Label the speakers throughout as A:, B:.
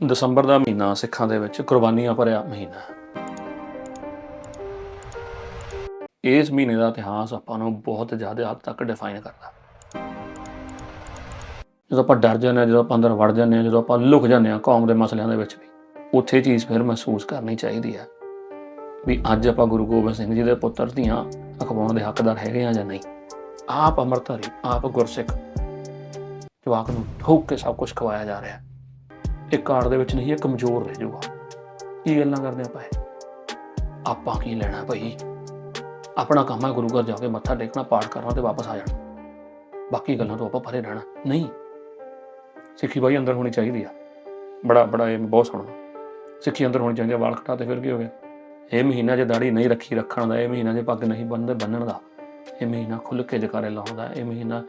A: ਦਸੰਬਰ ਦਾ ਮਹੀਨਾ ਸਿੱਖਾਂ ਦੇ ਵਿੱਚ ਕੁਰਬਾਨੀਆਂ ਭਰਿਆ ਮਹੀਨਾ ਹੈ। ਇਸ ਮਹੀਨੇ ਦਾ ਇਤਿਹਾਸ ਆਪਾਂ ਨੂੰ ਬਹੁਤ ਜ਼ਿਆਦਾ ਹੱਦ ਤੱਕ ਡਿਫਾਈਨ ਕਰਦਾ। ਜਦੋਂ ਆਪਾਂ ਡਰ ਜਾਂਦੇ ਹਾਂ, ਜਦੋਂ ਆਪਾਂ ਅੰਦਰ ਵੜ ਜਾਂਦੇ ਹਾਂ, ਜਦੋਂ ਆਪਾਂ ਲੁਕ ਜਾਂਦੇ ਹਾਂ ਕੌਮ ਦੇ ਮਸਲਿਆਂ ਦੇ ਵਿੱਚ ਵੀ, ਉੱਥੇ ਚੀਜ਼ ਫਿਰ ਮਹਿਸੂਸ ਕਰਨੀ ਚਾਹੀਦੀ ਹੈ ਵੀ ਅੱਜ ਆਪਾਂ ਗੁਰੂ ਗੋਬਿੰਦ ਸਿੰਘ ਜੀ ਦੇ ਪੁੱਤਰ ਦੀਆਂ ਅਖਵਾਉਣ ਦੇ ਹੱਕਦਾਰ ਹੈਗੇ ਆ ਜਾਂ ਨਹੀਂ। ਆਪ ਅੰਮ੍ਰਿਤਧਾਰੀ, ਆਪ ਗੁਰਸਿੱਖ, ਜਵਾਕ ਨੂੰ ਠੋਕ ਕੇ ਸਭ ਕੁਝ ਖਵਾਇਆ ਜਾ ਰਿਹਾ। ਇਹ ਕਾਰ ਦੇ ਵਿੱਚ ਨਹੀਂ, ਇਹ ਕਮਜ਼ੋਰ ਰਹਿ ਜਾਊਗਾ। ਕੀ ਗੱਲਾਂ ਕਰਦੇ ਆਪਾਂ ਇਹ? ਆਪਾਂ ਕੀ ਲੈਣਾ ਭਾਈ? ਆਪਣਾ ਕੰਮ ਹੈ, ਗੁਰੂ ਘਰ ਜਾ ਕੇ ਮੱਥਾ ਟੇਕਣਾ, ਪਾਠ ਕਰਨਾ ਤੇ ਵਾਪਸ ਆ ਜਾਣਾ। ਬਾਕੀ ਗੱਲਾਂ ਤੋਂ ਆਪਾਂ ਪਰੇ ਰਹਿਣਾ। ਨਹੀਂ। ਸਿੱਖੀ ਬਾਈ ਅੰਦਰ ਹੋਣੀ ਚਾਹੀਦੀ ਆ। ਬੜਾ ਬੜਾ ਇਹ ਬਹੁਤ ਸੋਹਣਾ ਸਿੱਖੀ ਅੰਦਰ ਹੋਣੀ ਚਾਹੀਦੀ ਆ, ਵਾਲ ਕਟਾ ਤੇ ਫਿਰ ਕੀ ਹੋ ਗਿਆ? ਇਹ ਮਹੀਨਾ ਜੇ ਦਾੜੀ ਨਹੀਂ ਰੱਖੀ ਰੱਖਣ ਦਾ, ਇਹ ਮਹੀਨਾ ਜੇ ਪੱਗ ਨਹੀਂ ਬੰਨਦੇ ਬੰਨਣ ਦਾ, ਇਹ ਮਹੀਨਾ ਖੁੱਲ ਕੇ ਜਕਾਰੇ ਲਾਉਂਦਾ ਇਹ ਮਹੀਨਾ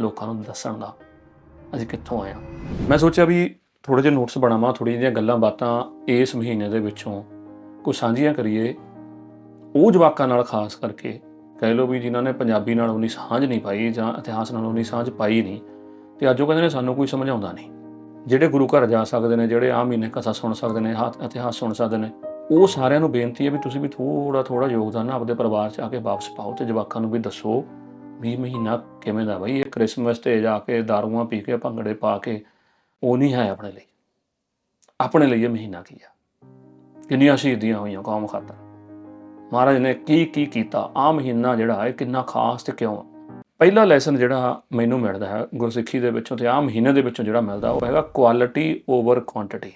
A: ਲੋਕਾਂ ਨੂੰ ਦੱਸਣ ਦਾ। ਅਸੀਂ ਕਿੱਥੋਂ ਆਏ ਹਾਂ ਮੈਂ ਸੋਚਿਆ ਵੀ ਥੋੜੇ ਜਿਹੇ ਨੋਟਸ ਬਣਾਵਾਂ, ਥੋੜ੍ਹੀਆਂ ਜਿਹੀਆਂ ਗੱਲਾਂ ਬਾਤਾਂ ਇਸ ਮਹੀਨੇ ਦੇ ਵਿੱਚੋਂ। ਕੁਝ ਸਾਂਝੀਆਂ ਕਰੀਏ। ਉਹ ਜਵਾਕਾਂ ਨਾਲ ਖਾਸ ਕਰਕੇ, ਕਹਿ ਲਓ ਵੀ ਜਿਨ੍ਹਾਂ ਨੇ ਪੰਜਾਬੀ ਨਾਲ ਉਨੀ ਸਾਂਝ ਨਹੀਂ ਪਾਈ ਜਾਂ ਇਤਿਹਾਸ ਨਾਲ ਉਨੀ ਸਾਂਝ ਪਾਈ ਨਹੀਂ, ਤੇ ਅੱਜ ਉਹ ਕਹਿੰਦੇ ਨੇ ਸਾਨੂੰ ਕੋਈ ਸਮਝਾਉਂਦਾ ਨਹੀਂ। ਜਿਹੜੇ ਗੁਰੂ ਘਰ ਜਾ ਸਕਦੇ ਨੇ, ਜਿਹੜੇ ਆਮ ਮਹੀਨੇ ਕਥਾ ਸੁਣ ਸਕਦੇ ਨੇ ਹਾ- ਇਤਿਹਾਸ ਸੁਣ ਸਕਦੇ ਨੇ, ਉਹ ਸਾਰਿਆਂ ਨੂੰ ਬੇਨਤੀ ਹੈ ਵੀ ਤੁਸੀਂ ਵੀ ਥੋੜਾ ਥੋੜਾ ਯੋਗਦਾਨ ਨਾ ਆਪਦੇ ਪਰਿਵਾਰ 'ਚ ਆ ਕੇ ਵਾਪਸ ਪਾਓ ਤੇ ਜਵਾਕਾਂ ਨੂੰ ਵੀ ਦੱਸੋ ਵੀ ਮਹੀਨਾ ਕਿਵੇਂ ਦਾ ਬਈ, ਇਹ ਕ੍ਰਿਸਮਸ ਤੇ ਜਾ ਕੇ ਦਾਰੂਆਂ ਪੀ ਕੇ ਭੰਗੜੇ ਪਾ ਕੇ ਉਹ ਨਹੀਂ ਹੈ ਆਪਣੇ ਲਈ। ਆਪਣੇ ਲਈ ਇਹ ਮਹੀਨਾ ਕੀ ਆ? ਕਿੰਨੀਆਂ ਸ਼ਹੀਦੀਆਂ ਹੋਈਆਂ ਕੌਮ ਖਾਤਰ? ਮਹਾਰਾਜ ਨੇ ਕੀ ਕੀ ਕੀਤਾ? ਆ ਮਹੀਨਾ ਜਿਹੜਾ ਹੈ ਕਿੰਨਾ ਖਾਸ ਤੇ ਕਿਉਂ ਪਹਿਲਾ ਲੈਸਨ ਜਿਹੜਾ ਮੈਨੂੰ ਮਿਲਦਾ ਹੈ ਗੁਰਸਿੱਖੀ ਦੇ ਵਿੱਚੋਂ ਤੇ ਆ ਮਹੀਨੇ ਦੇ ਵਿੱਚੋਂ ਜਿਹੜਾ ਮਿਲਦਾ, ਉਹ ਹੈਗਾ ਕੁਆਲਿਟੀ ਓਵਰ ਕੁਆਂਟੀਟੀ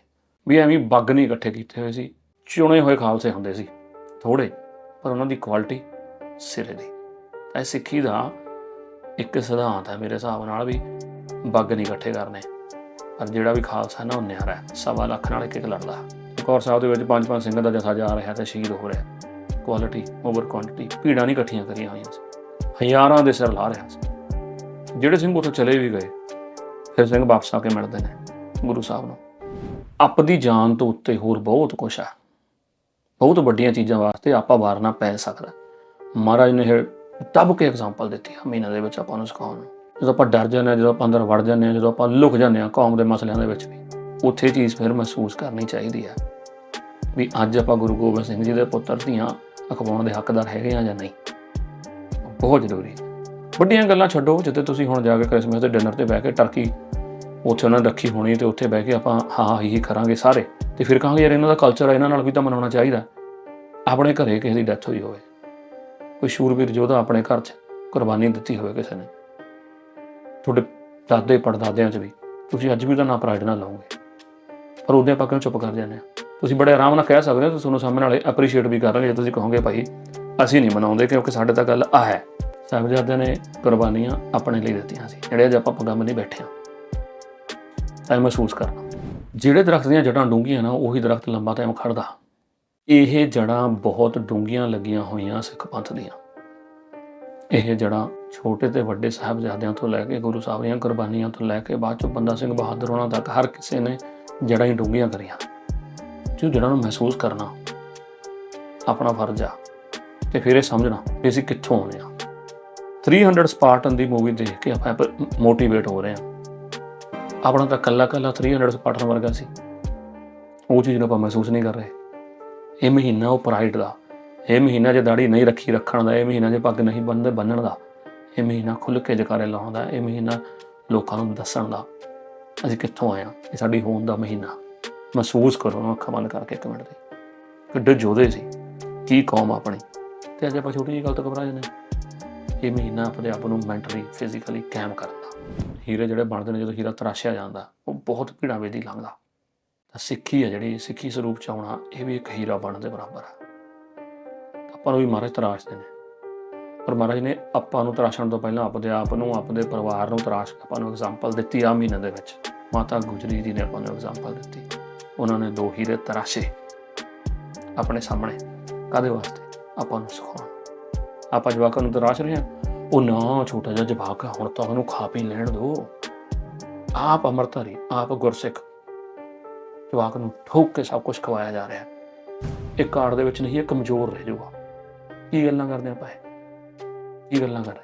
A: ਵੀ ਐਵੇਂ ਬੱਗ ਨਹੀਂ ਇਕੱਠੇ ਕੀਤੇ ਹੋਏ ਸੀ, ਚੁਣੇ ਹੋਏ ਖਾਲਸੇ ਹੁੰਦੇ ਸੀ ਥੋੜੇ ਪਰ ਉਹਨਾਂ ਦੀ ਕੁਆਲਿਟੀ ਸਿਰੇ ਦੀ। ਇਹ ਸਿੱਖੀ ਦਾ ਇੱਕ ਸਿਧਾਂਤ ਹੈ ਮੇਰੇ ਹਿਸਾਬ ਨਾਲ ਵੀ, ਬੱਗ ਨਹੀਂ ਇਕੱਠੇ ਕਰਨੇ। ਪਰ ਜਿਹੜਾ ਵੀ ਖਾਲਸਾ ਨਾ, ਉਹ ਨਿਆਰਾ ਹੈ। ਸਵਾ ਲੱਖ ਨਾਲ ਇੱਕ ਇੱਕ ਲੜਦਾ ਕੌਰ ਸਾਹਿਬ ਦੇ ਵਿੱਚ ਪੰਜ ਪੰਜ ਸਿੰਘਾਂ ਦਾ ਜਥਾ ਜਾ ਰਿਹਾ ਤੇ ਸ਼ਹੀਦ ਹੋ ਰਿਹਾ। ਕੁਆਲਿਟੀ ਓਵਰ ਕੁਆਂਟੀਟੀ ਭੀੜਾਂ ਨਹੀਂ ਇਕੱਠੀਆਂ ਕਰੀਆਂ ਹੋਈਆਂ ਸੀ। ਹਜ਼ਾਰਾਂ ਦੇ ਸਿਰ ਲਾ ਰਿਹਾ ਸੀ। ਜਿਹੜੇ ਸਿੰਘ ਉੱਥੋਂ ਚਲੇ ਵੀ ਗਏ, ਫਿਰ ਸਿੰਘ ਵਾਪਸ ਆ ਕੇ ਮਿਲਦੇ ਨੇ ਗੁਰੂ ਸਾਹਿਬ ਨੂੰ। ਆਪਦੀ ਜਾਨ ਤੋਂ ਉੱਤੇ ਹੋਰ ਬਹੁਤ ਕੁਛ ਹੈ। ਬਹੁਤ ਵੱਡੀਆਂ ਚੀਜ਼ਾਂ ਵਾਸਤੇ ਆਪਾਂ ਵਾਰਨਾ ਪੈ ਸਕਦਾ ਮਹਾਰਾਜ ਨੇ ਇਹ ਤਬ ਕੇ ਐਗਜ਼ਾਮਪਲ ਦਿੱਤੀ ਆ, ਮਹੀਨੇ ਦੇ ਵਿੱਚ ਆਪਾਂ ਨੂੰ ਸਿਖਾਉਣ ਨੂੰ। ਜਦੋਂ ਆਪਾਂ ਡਰ ਜਾਂਦੇ ਹਾਂ, ਜਦੋਂ ਆਪਾਂ ਅੰਦਰ ਵੜ ਜਾਂਦੇ ਹਾਂ, ਜਦੋਂ ਆਪਾਂ ਲੁਕ ਜਾਂਦੇ ਹਾਂ ਕੌਮ ਦੇ ਮਸਲਿਆਂ ਦੇ ਵਿੱਚ ਵੀ, ਉੱਥੇ ਚੀਜ਼ ਫਿਰ ਮਹਿਸੂਸ ਕਰਨੀ ਚਾਹੀਦੀ ਹੈ ਵੀ ਅੱਜ ਆਪਾਂ ਗੁਰੂ ਗੋਬਿੰਦ ਸਿੰਘ ਜੀ ਦੇ ਪੁੱਤਰ ਦੀਆਂ ਅਖਵਾਉਣ ਦੇ ਹੱਕਦਾਰ ਹੈਗੇ ਆ ਜਾਂ ਨਹੀਂ। ਬਹੁਤ ਜ਼ਰੂਰੀ ਹੈ। ਵੱਡੀਆਂ ਗੱਲਾਂ ਛੱਡੋ, ਜਿੱਥੇ ਤੁਸੀਂ ਹੁਣ ਜਾ ਕੇ ਕ੍ਰਿਸਮਸ ਦੇ ਡਿਨਰ ਤੇ ਬਹਿ ਕੇ ਟਰਕੀ, ਉੱਥੇ ਉਹਨਾਂ ਨੇ ਰੱਖੀ ਹੋਣੀ ਤੇ ਉੱਥੇ ਬਹਿ ਕੇ ਆਪਾਂ ਹਾਂ ਹੀ ਹੀ ਕਰਾਂਗੇ ਸਾਰੇ। ਤੇ ਫਿਰ ਕਹਾਂਗੇ ਯਾਰ ਇਹਨਾਂ ਦਾ ਕਲਚਰ ਹੈ ਇਹਨਾਂ ਨਾਲ ਵੀ ਤਾਂ ਮਨਾਉਣਾ ਚਾਹੀਦਾ। ਆਪਣੇ ਘਰੇ ਕਿਸੇ ਦੀ ਡੈਥ ਹੋਈ ਹੋਵੇ, ਕੋਈ ਸ਼ੂਰਵੀਰ ਯੋਧਾ ਆਪਣੇ ਘਰ 'ਚ ਕੁਰਬਾਨੀ ਦਿੱਤੀ ਹੋਵੇ ਕਿਸੇ ਨੇ। ਤੁਹਾਡੇ ਦਾਦੇ ਪੜਦਾਦਿਆਂ 'ਚ ਵੀ। ਤੁਸੀਂ ਅੱਜ ਵੀ ਉਹਦਾ ਨਾਂ ਪ੍ਰਾਈਡ ਨਾਲ ਲਾਓਗੇ। ਪਰ ਉਹਦੇ ਆਪਾਂ ਕਿਉਂ ਚੁੱਪ ਕਰ ਜਾਂਦੇ ਆ ਤੁਸੀਂ ਬੜੇ ਆਰਾਮ ਨਾਲ ਕਹਿ ਸਕਦੇ ਹੋ, ਤੁਸੀਂ ਤੁਹਾਨੂੰ ਸਾਹਮਣੇ ਵਾਲੇ ਐਪਰੀਸ਼ੀਏਟ ਵੀ ਕਰ ਰਹੇ ਜੇ ਤੁਸੀਂ ਕਹੋਗੇ ਭਾਈ, ਅਸੀਂ ਨਹੀਂ ਮਨਾਉਂਦੇ ਕਿਉਂਕਿ ਸਾਡੇ ਤਾਂ ਗੱਲ ਆ ਹੈ। ਸਾਹਿਬਜ਼ਾਦਿਆਂ ਨੇ ਕੁਰਬਾਨੀਆਂ ਆਪਣੇ ਲਈ ਦਿੱਤੀਆਂ ਸੀ, ਜਿਹੜੇ ਅੱਜ ਆਪਾਂ ਪਗੰਮ ਨਹੀਂ ਬੈਠੇ ਹਾਂ। ਤਾਂ ਮਹਿਸੂਸ ਕਰਨਾ। ਜਿਹੜੇ ਦਰਖਤ ਦੀਆਂ ਜੜਾਂ ਡੂੰਘੀਆਂ ਨਾ, ਉਹੀ ਦਰਖਤ ਲੰਬਾ ਟਾਈਮ ਖੜਦਾ ਇਹ ਜੜਾਂ ਬਹੁਤ ਡੂੰਘੀਆਂ ਲੱਗੀਆਂ ਹੋਈਆਂ ਸਿੱਖ ਪੰਥ ਦੀਆਂ। ਇਹ ਜੜਾਂ ਛੋਟੇ ਤੇ ਵੱਡੇ ਸਾਹਿਬਜ਼ਾਦਿਆਂ ਤੋਂ ਲੈ ਕੇ ਗੁਰੂ ਸਾਹਿਬ ਦੀਆਂ ਕੁਰਬਾਨੀਆਂ ਤੋਂ ਲੈ ਕੇ ਬਾਅਦ ਚੋਂ ਬੰਦਾ ਸਿੰਘ ਬਹਾਦਰ ਹੋਣਾ ਤੱਕ ਹਰ ਕਿਸੇ ਨੇ ਜੜਾਂ ਹੀ ਡੂੰਘੀਆਂ ਕਰੀਆਂ। ਜੋ ਜੜਾਂ ਨੂੰ ਮਹਿਸੂਸ ਕਰਨਾ, ਆਪਣਾ ਫਰਜ਼ ਆ ਤੇ ਫਿਰ ਇਹ ਸਮਝਣਾ ਵੀ ਅਸੀਂ ਕਿੱਥੋਂ ਆਉਂਦੇ ਆ। 300 ਸਪਾਰਟਨ ਦੀ ਮੂਵੀ ਦੇਖ ਕੇ ਆਪਾਂ ਮੋਟੀਵੇਟ ਹੋ ਰਹੇ ਆ। ਆਪਣਾ ਤਾਂ ਕੱਲਾ ਕੱਲਾ 300 ਸਪਾਰਟਨ ਵਰਗਾ ਸੀ। ਉਹ ਚੀਜ਼ ਨੂੰ ਆਪਾਂ ਮਹਿਸੂਸ ਨਹੀਂ ਕਰ ਰਹੇ। ਇਹ ਮਹੀਨਾ ਉਹ ਪ੍ਰਾਈਡ ਦਾ, ਇਹ ਮਹੀਨਾ ਜੇ ਦਾੜੀ ਨਹੀਂ ਰੱਖੀ ਰੱਖਣ ਦਾ, ਇਹ ਮਹੀਨਾ ਜੇ ਪੱਗ ਨਹੀਂ ਬੰਨਦੇ ਬੰਨਣ ਦਾ ਇਹ ਮਹੀਨਾ ਖੁੱਲ ਕੇ ਜਕਾਰੇ ਲਾਉਂਦਾ, ਇਹ ਮਹੀਨਾ ਲੋਕਾਂ ਨੂੰ ਦੱਸਣ ਦਾ, ਅਸੀਂ ਕਿੱਥੋਂ ਆਏ ਹਾਂ? ਇਹ ਸਾਡੀ ਹੋਣ ਦਾ ਮਹੀਨਾ। ਮਹਿਸੂਸ ਕਰੋ ਨਾ ਅੱਖਾਂ ਬੰਦ ਕਰਕੇ ਇੱਕ ਮਿੰਟ ਦੇ ਕਿੱਡੇ ਜੋਧੇ ਸੀ। ਕੀ ਕੌਮ ਆਪਣੀ? ਤੇ ਅੱਜ ਆਪਾਂ ਛੋਟੀ ਜਿਹੀ ਗੱਲ ਤੋਂ ਘਬਰਾ ਜਾਂਦੇ ਹਾਂ। ਇਹ ਮਹੀਨਾ ਆਪਣੇ ਆਪ ਨੂੰ ਮੈਂਟਲੀ ਫਿਜ਼ੀਕਲੀ ਕਾਇਮ ਕਰਦਾ ਹੀਰੇ ਜਿਹੜੇ ਬਣਦੇ ਨੇ, ਜਦੋਂ ਹੀਰਾ ਤਰਾਸ਼ਿਆ ਜਾਂਦਾ, ਉਹ ਬਹੁਤ ਭੀੜਾਂ ਵੇਦੀ ਲੰਘਦਾ। ਤਾਂ ਸਿੱਖੀ ਹੈ ਜਿਹੜੀ, ਸਿੱਖੀ ਸਰੂਪ ਚ ਆਉਣਾ, ਇਹ ਵੀ ਇੱਕ ਹੀਰਾ ਬਣਨ ਦੇ ਬਰਾਬਰ ਆ। ਆਪਾਂ ਨੂੰ ਵੀ ਮਹਾਰਾਜ ਤਰਾਸ਼ਦੇ ਨੇ ਪਰ ਮਹਾਰਾਜ ਨੇ ਆਪਾਂ ਨੂੰ ਤਰਾਸ਼ਣ ਤੋਂ ਪਹਿਲਾਂ ਆਪਦੇ ਆਪ ਨੂੰ ਆਪਦੇ ਪਰਿਵਾਰ ਨੂੰ ਤਰਾਸ਼ ਆਪਾਂ ਨੂੰ ਐਗਜ਼ਾਮਪਲ ਦਿੱਤੀ ਆ ਮਹੀਨੇ ਦੇ ਵਿੱਚ। ਮਾਤਾ ਗੁਜਰੀ ਜੀ ਨੇ ਆਪਾਂ ਨੂੰ ਐਗਜ਼ਾਮਪਲ ਦਿੱਤੀ। ਉਹਨਾਂ ਨੇ ਦੋ ਹੀਰੇ ਤਰਾਸ਼ੇ ਆਪਣੇ ਸਾਹਮਣੇ। ਕਾਦੇ ਵਾਸਤੇ? ਆਪਾਂ ਨੂੰ ਸਿਖਾਉਣ। ਆਪਾਂ ਜਵਾਕਾਂ ਨੂੰ ਤਰਾਸ਼ ਰਹੇ ਹਾਂ। ਉਹ ਨਾ ਛੋਟਾ ਜਿਹਾ ਜਵਾਕ ਆ, ਹੁਣ ਤਾਂ ਉਹਨੂੰ ਖਾ ਪੀ ਲੈਣ ਦਿਓ ਆਪ ਅਮਰਤਾਰੀ ਆਪ ਗੁਰਸਿੱਖ। ਜਵਾਕ ਨੂੰ ਠੋਕ ਕੇ ਸਭ ਕੁਝ ਖਵਾਇਆ ਜਾ ਰਿਹਾ। ਇਹ ਕਾਰਡ ਦੇ ਵਿੱਚ ਨਹੀਂ ਇਹ ਕਮਜ਼ੋਰ ਰਹਿ ਜਾਊਗਾ ਕੀ ਗੱਲਾਂ ਕਰਦੇ ਆਪਾਂ ਇਹ ਕੀ ਗੱਲਾਂ ਕਰ ਰਹੇ?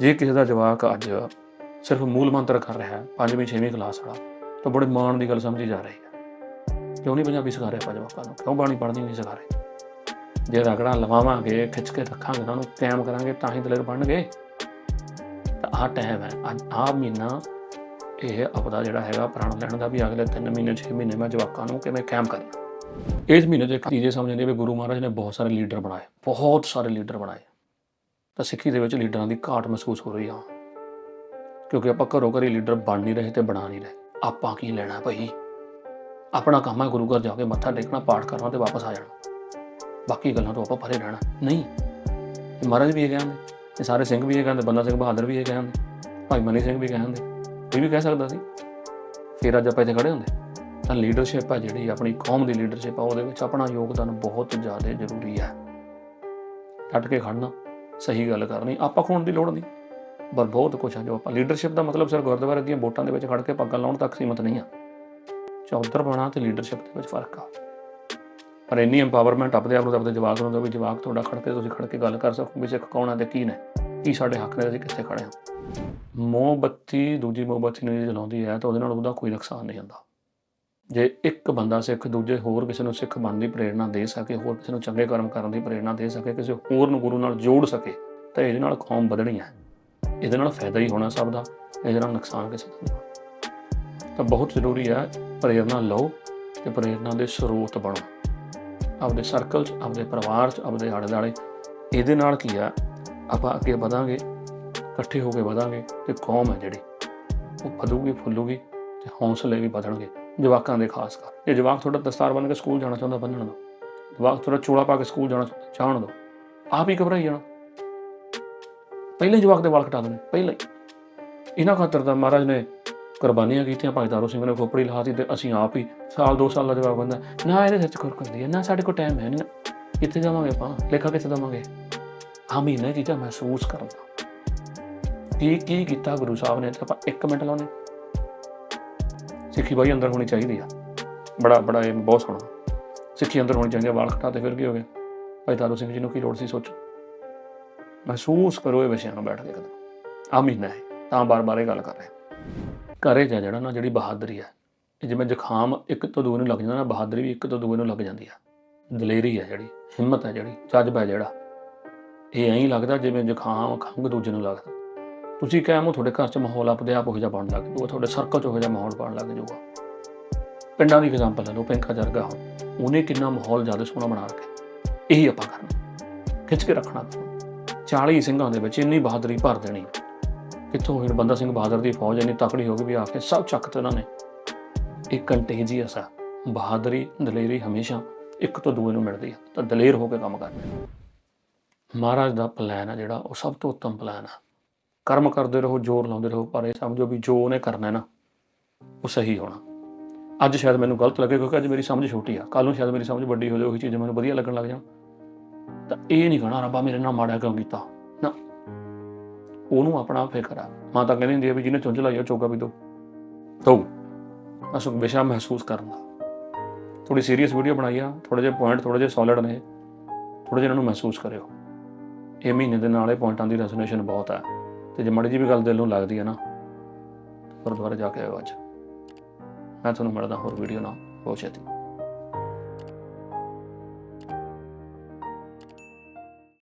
A: ਜੇ ਕਿਸੇ ਦਾ ਜਵਾਕ ਅੱਜ ਸਿਰਫ ਮੂਲ ਮੰਤਰ ਕਰ ਰਿਹਾ ਹੈ, ਪੰਜਵੀਂ, ਛੇਵੀਂ ਕਲਾਸ ਵਾਲਾ, ਤਾਂ ਬੜੇ ਮਾਣ ਦੀ ਗੱਲ ਸਮਝੀ ਜਾ ਰਹੀ ਹੈ। ਕਿਉਂ ਨਹੀਂ ਪੰਜਾਬੀ ਸਿਖਾ ਰਹੇ ਆਪਾਂ ਜਵਾਕਾਂ ਨੂੰ? ਕਿਉਂ ਬਾਣੀ ਪੜ੍ਹਨੀ ਨਹੀਂ ਸਿਖਾ ਰਹੇ? ਜੇ ਰਗੜਾ ਲਵਾਵਾਂਗੇ, ਖਿੱਚ ਕੇ ਰੱਖਾਂਗੇ, ਉਹਨਾਂ ਨੂੰ ਕਾਇਮ ਕਰਾਂਗੇ, ਤਾਂ ਹੀ ਦਲੇਰ ਬਣਨਗੇ। ਤਾਂ ਆਹ ਟਾਈਮ ਹੈ, ਅੱਜ ਆਹ ਮਹੀਨਾ ਇਹ ਆਪਦਾ ਜਿਹੜਾ ਹੈਗਾ ਪ੍ਰਾਣ ਲੈਣ ਦਾ ਵੀ ਅਗਲੇ 3 ਮਹੀਨੇ 6 ਮਹੀਨੇ ਮੈਂ ਜਵਾਕਾਂ ਨੂੰ ਕਿਵੇਂ ਕਾਇਮ ਕਰਨਾ ਇਸ ਮਹੀਨੇ ਦੇ ਇੱਕ ਚੀਜ਼ੇ ਸਮਝਦੇ ਵੀ ਗੁਰੂ ਮਹਾਰਾਜ ਨੇ ਬਹੁਤ ਸਾਰੇ ਲੀਡਰ ਬਣਾਏ, ਬਹੁਤ ਸਾਰੇ ਲੀਡਰ ਬਣਾਏ। ਤਾਂ ਸਿੱਖੀ ਦੇ ਵਿੱਚ ਲੀਡਰਾਂ ਦੀ ਘਾਟ ਮਹਿਸੂਸ ਹੋ ਰਹੀ ਆ। ਕਿਉਂਕਿ ਆਪਾਂ ਘਰੋਂ ਘਰੀ ਲੀਡਰ ਬਣ ਨਹੀਂ ਰਹੇ ਤੇ ਬਣਾ ਨਹੀਂ ਰਹੇ। ਆਪਾਂ ਕੀ ਲੈਣਾ ਭਾਈ? ਆਪਣਾ ਕੰਮ ਹੈ ਗੁਰੂ ਘਰ ਜਾ ਕੇ ਮੱਥਾ ਟੇਕਣਾ, ਪਾਠ ਕਰਨਾ ਤੇ ਵਾਪਸ ਆ ਜਾਣਾ। ਬਾਕੀ ਗੱਲਾਂ ਤੋਂ ਆਪਾਂ ਪਰੇ ਰਹਿਣਾ। ਨਹੀਂ। ਇਹ ਮਹਾਰਾਜ ਵੀ ਇਹ ਕਹਿੰਦੇ। ਇਹ ਸਾਰੇ ਸਿੰਘ ਵੀ ਇਹ ਕਹਿੰਦੇ, ਬੰਦਾ ਸਿੰਘ ਬਹਾਦਰ ਵੀ ਇਹ ਕਹਿੰਦੇ। ਭਾਈ ਮਨੀ ਸਿੰਘ ਵੀ ਕਹਿੰਦੇ। ਇਹ ਵੀ ਕਹਿ ਸਕਦਾ ਸੀ। ਫਿਰ ਅੱਜ ਆਪਾਂ ਇੱਥੇ ਖੜੇ ਹੁੰਦੇ। ਤਾਂ ਲੀਡਰਸ਼ਿਪ ਹੈ ਜਿਹੜੀ ਆਪਣੀ ਕੌਮ ਦੀ ਲੀਡਰਸ਼ਿਪ ਆ, ਉਹਦੇ ਵਿੱਚ ਆਪਣਾ ਯੋਗਦਾਨ ਬਹੁਤ ਜ਼ਿਆਦਾ ਜ਼ਰੂਰੀ ਹੈ। ਡਟ ਕੇ ਖੜਨਾ। ਸਹੀ ਗੱਲ ਕਰਨੀ, ਆਪਾਂ ਖੋਣ ਦੀ ਲੋੜ ਨਹੀਂ। ਪਰ ਬਹੁਤ ਕੁਛ ਆ ਜੋ ਆਪਾਂ ਲੀਡਰਸ਼ਿਪ ਦਾ ਮਤਲਬ ਸਿਰ ਗੁਰਦੁਆਰੇ ਦੀਆਂ ਵੋਟਾਂ ਦੇ ਵਿੱਚ ਖੜ ਕੇ ਪੱਗਾਂ ਲਾਉਣ ਤੱਕ ਸੀਮਤ ਨਹੀਂ ਆ। ਚੌਧਰ ਬਣਾ ਤੇ ਲੀਡਰਸ਼ਿਪ ਦੇ ਵਿੱਚ ਫ਼ਰਕ ਆ। ਪਰ ਇੰਨੀ ਐਮਪਾਵਰਮੈਂਟ ਆਪਦੇ ਆਪ ਨੂੰ ਆਪਦੇ ਜਵਾਬ ਨੂੰ ਦਿਓ ਵੀ ਜਵਾਬ ਤੁਹਾਡਾ ਖੜ ਕੇ ਤੁਸੀਂ ਖੜ ਕੇ ਗੱਲ ਕਰ ਸਕੋ ਵੀ ਸਿੱਖ ਕੌਣ ਹੈ ਤੇ ਕੀ ਨੇ, ਕੀ ਸਾਡੇ ਹੱਕ ਨੇ, ਅਸੀਂ ਕਿੱਥੇ ਖੜੇ ਹਾਂ ਮੋਮਬੱਤੀ, ਦੂਜੀ ਮੋਮਬੱਤੀ ਨੂੰ ਜੇ ਜਲਾਉਂਦੀ ਹੈ ਤਾਂ ਉਹਦੇ ਨਾਲ ਉਹਦਾ ਕੋਈ ਨੁਕਸਾਨ ਨਹੀਂ ਹੁੰਦਾ। ਜੇ ਇੱਕ ਬੰਦਾ ਸਿੱਖ ਦੂਜੇ ਹੋਰ ਕਿਸੇ ਨੂੰ ਸਿੱਖ ਬਣਨ ਦੀ ਪ੍ਰੇਰਣਾ ਦੇ ਸਕੇ, ਹੋਰ ਕਿਸੇ ਨੂੰ ਚੰਗੇ ਕਰਮ ਕਰਨ ਦੀ ਪ੍ਰੇਰਣਾ ਦੇ ਸਕੇ, ਕਿਸੇ ਹੋਰ ਨੂੰ ਗੁਰੂ ਨਾਲ ਜੋੜ ਸਕੇ, ਤਾਂ ਇਹਦੇ ਨਾਲ ਕੌਮ ਵਧਣੀ ਹੈ। ਇਹਦੇ ਨਾਲ ਫਾਇਦਾ ਹੀ ਹੋਣਾ ਸਭ ਦਾ, ਇਹਦੇ ਨਾਲ ਨੁਕਸਾਨ ਕਿਸੇ ਦਾ ਨਹੀਂ ਤਾਂ ਬਹੁਤ ਜ਼ਰੂਰੀ ਹੈ ਪ੍ਰੇਰਣਾ ਲਓ ਤੇ ਪ੍ਰੇਰਣਾ ਦੇ ਸਰੋਤ ਬਣੋ। ਆਪਦੇ ਸਰਕਲ 'ਚ, ਆਪਦੇ ਪਰਿਵਾਰ 'ਚ, ਆਪਦੇ ਆਲੇ ਦੁਆਲੇ ਇਹਦੇ ਨਾਲ ਕੀ ਆ, ਆਪਾਂ ਅੱਗੇ ਵਧਾਂਗੇ, ਇਕੱਠੇ ਹੋ ਕੇ ਵਧਾਂਗੇ ਤੇ ਕੌਮ ਹੈ ਜਿਹੜੀ, ਉਹ ਵਧੂਗੀ, ਫੁੱਲੂਗੀ ਤੇ ਹੌਸਲੇ ਵੀ ਵਧਣਗੇ। ਜਵਾਕਾਂ ਦੇ ਖਾਸ ਕਰ। ਜੇ ਜਵਾਕ ਤੁਹਾਡਾ ਦਸਤਾਰ ਬਣ ਕੇ ਸਕੂਲ ਜਾਣਾ ਚਾਹੁੰਦਾ ਬੰਨਣ ਦੋ, ਜਵਾਕ ਤੁਹਾਡਾ ਚੋਲਾ ਪਾ ਕੇ ਸਕੂਲ ਜਾਣਾ ਚਾਹੁੰਦਾ, ਜਾਣ ਦੋ। ਆਪ ਹੀ ਘਬਰਾਈ ਜਾਣਾ। ਪਹਿਲੇ ਹੀ ਜਵਾਕ ਦੇ ਵਾਲ ਕਟਾ ਦੇਣੇ, ਪਹਿਲੇ ਹੀ। ਇਹਨਾਂ ਖਾਤਰ ਤਾਂ ਮਹਾਰਾਜ ਨੇ ਕੁਰਬਾਨੀਆਂ ਕੀਤੀਆਂ, ਭਾਈ ਦਾਰੂ ਸਿੰਘ ਨੇ ਖੋਪੜੀ ਲਾਤੀ ਤੇ ਅਸੀਂ ਆਪ ਹੀ ਸਾਲ, ਦੋ ਸਾਲ ਦਾ ਜਵਾਬ ਬੰਦਾ ਨਾ ਇਹਦੇ ਸੱਚ ਕਰ ਕਰਦੀ ਹੈ, ਨਾ ਸਾਡੇ ਕੋਲ ਟਾਈਮ ਹੈ ਨਹੀਂ ਕਿੱਥੇ ਜਾਵਾਂਗੇ ਆਪਾਂ? ਲੇਖਾ ਕਿੱਥੇ ਦਵਾਂਗੇ? ਆ ਮਹੀਨੇ ਚੀਜ਼ਾਂ ਮਹਿਸੂਸ ਕਰਨਾ ਕੀ ਕੀ ਕੀਤਾ ਗੁਰੂ ਸਾਹਿਬ ਨੇ? ਤੇ ਆਪਾਂ 1 ਮਿੰਟ ਲਾਉਣੇ। ਸਿੱਖੀ ਬਾਈ ਅੰਦਰ ਹੋਣੀ ਚਾਹੀਦੀ ਆ। ਬੜਾ ਬੜਾ ਇਹ ਬਹੁਤ ਸੋਹਣਾ। ਸਿੱਖੀ ਅੰਦਰ ਹੋਣੀ ਚਾਹੀਦੀ ਆ, ਵਾਲ ਕਟਾ ਤੇ ਫਿਰ ਕੀ ਹੋ ਗਿਆ ਭਾਈ ਤਾਰੂ ਸਿੰਘ ਜੀ ਨੂੰ ਕੀ ਲੋੜ ਸੀ ਸੋਚੋ? ਮਹਿਸੂਸ ਕਰੋ ਇਹ ਵਿਸ਼ਿਆਂ ਨੂੰ ਬੈਠ ਕੇ ਕਦਮ ਆ ਮਹੀਨਾ ਹੈ, ਤਾਂ ਬਾਰ-ਬਾਰ ਇਹ ਗੱਲ ਕਰ ਰਹੇ। ਘਰੇ ਜਾ ਜਿਹੜਾ ਨਾ, ਜਿਹੜੀ ਬਹਾਦਰੀ ਹੈ ਜਿਵੇਂ ਜ਼ੁਕਾਮ ਇੱਕ ਤੋਂ ਦੂਏ ਨੂੰ ਲੱਗ ਜਾਂਦਾ ਨਾ, ਬਹਾਦਰੀ ਵੀ ਇੱਕ ਤੋਂ ਦੂਏ ਨੂੰ ਲੱਗ ਜਾਂਦੀ ਆ। ਦਲੇਰੀ ਹੈ ਜਿਹੜੀ, ਹਿੰਮਤ ਹੈ ਜਿਹੜੀ ਜਜ਼ਬਾ ਹੈ ਜਿਹੜਾ। ਇਹ ਐਂ ਹੀ ਲੱਗਦਾ ਜਿਵੇਂ ਜ਼ੁਕਾਮ ਖੰਘ ਦੂਜੇ ਨੂੰ ਲੱਗਦਾ। ਤੁਸੀਂ ਕਹਿਮੋ ਤੁਹਾਡੇ ਘਰ 'ਚ ਮਾਹੌਲ ਆਪਦੇ ਆਪ ਹੋ ਜਿਹਾ ਬਣ ਲੱਗ ਜਾਊਗਾ, ਤੁਹਾਡੇ ਸਰਕਲ 'ਚ ਹੋ ਜਿਹਾ ਮਾਹੌਲ ਬਣ ਲੱਗ ਜਾਊਗਾ। ਪਿੰਡਾਂ ਦੀ ਐਗਜ਼ਾਮਪਲ ਲੈ ਲਓ ਪਿੰਕਾ ਜਰਗਾ ਹੁਣ। ਉਹਨੇ ਕਿੰਨਾ ਮਾਹੌਲ ਜ਼ਿਆਦਾ ਸੋਹਣਾ ਬਣਾ ਰੱਖਿਆ। ਇਹੀ ਆਪਾਂ ਕਰਨਾ। ਖਿੱਚ ਕੇ ਰੱਖਣਾ 40 ਸਿੰਘਾਂ ਦੇ ਵਿੱਚ ਇੰਨੀ ਬਹਾਦਰੀ ਭਰ ਦੇਣੀ। ਕਿੱਥੋਂ ਹੋਈ ਬੰਦਾ ਸਿੰਘ ਬਹਾਦਰ ਦੀ ਫੌਜ ਇੰਨੀ ਤਕੜੀ ਹੋ ਗਈ ਵੀ ਆ ਕੇ ਸਭ ਚੱਕ ਤੇ ਉਹਨਾਂ ਨੇ। ਇੱਕ ਕੰਟੇਜੀਅਸ ਆ। ਬਹਾਦਰੀ, ਦਲੇਰੀ ਹਮੇਸ਼ਾ ਇੱਕ ਤੋਂ ਦੂਏ ਨੂੰ ਮਿਲਦੀ ਆ। ਤਾਂ ਦਲੇਰ ਹੋ ਕੇ ਕੰਮ ਕਰਦੇ ਮਹਾਰਾਜ ਦਾ ਪਲਾਨ ਆ ਜਿਹੜਾ, ਉਹ ਸਭ ਤੋਂ ਉੱਤਮ ਪਲਾਨ ਆ। ਕਰਮ ਕਰਦੇ ਰਹੋ, ਜ਼ੋਰ ਲਾਉਂਦੇ ਰਹੋ, ਪਰ ਇਹ ਸਮਝੋ ਵੀ ਜੋ ਉਹਨੇ ਕਰਨਾ ਹੈ ਨਾ, ਉਹ ਸਹੀ ਹੋਣਾ। ਅੱਜ ਸ਼ਾਇਦ ਮੈਨੂੰ ਗਲਤ ਲੱਗੇ, ਕਿਉਂਕਿ ਅੱਜ ਮੇਰੀ ਸਮਝ ਛੋਟੀ ਆ। ਕੱਲ ਨੂੰ ਸ਼ਾਇਦ ਮੇਰੀ ਸਮਝ ਵੱਡੀ ਹੋ ਜਾਵੇ ਉਹੀ ਚੀਜ਼ਾਂ ਮੈਨੂੰ ਵਧੀਆ ਲੱਗਣ ਲੱਗ ਜਾਣ। ਤਾਂ ਇਹ ਨਹੀਂ ਕਹਣਾ, ਰੱਬਾ ਮੇਰੇ ਨਾਲ ਮਾੜਾ ਕਿਉਂ ਕੀਤਾ? ਨਾ। ਉਹਨੂੰ ਆਪਣਾ ਫਿਕਰ ਆ। ਮਾਂ ਤਾਂ ਕਹਿੰਦੀ ਹੁੰਦੀ ਆ ਵੀ ਜਿਹਨੇ ਚੁੰਝ ਲਾਈ ਆ ਚੋਗਾ ਵੀ ਦੋ। ਤੋ ਬਸ ਉਹ ਵਿਸ਼ਾ ਮਹਿਸੂਸ ਕਰਨਾ ਥੋੜੀ ਸੀਰੀਅਸ ਵੀਡੀਓ ਬਣਾਈ ਆ ਥੋੜੇ ਜਿਹੇ ਪੁਆਇੰਟ ਥੋੜੇ ਜਿਹੇ ਸੋਲਿਡ ਨੇ। ਥੋੜੇ ਜਿਹੇ ਇਹਨਾਂ ਨੂੰ ਮਹਿਸੂਸ ਕਰਿਓ। ਇਹ ਮਹੀਨੇ ਦੇ ਨਾਲ ਇਹ ਪੁਆਇੰਟਾਂ ਦੀ ਰੈਜ਼ੋਨੇਸ਼ਨ ਬਹੁਤ ਹੈ ਤੇ ਜੇ ਮਾੜੀ ਜੀ ਵੀ ਗੱਲ ਦਿਲ ਨੂੰ ਲੱਗਦੀ ਹੈ ਨਾ, ਗੁਰਦੁਆਰੇ ਜਾ ਕੇ ਆਇਓ ਅੱਜ। ਮੈਂ ਤੁਹਾਨੂੰ ਮਿਲਦਾ ਹੋਰ ਵੀਡੀਓ ਨਾਲ। ਬਹੁਤ ਛੇਤੀ।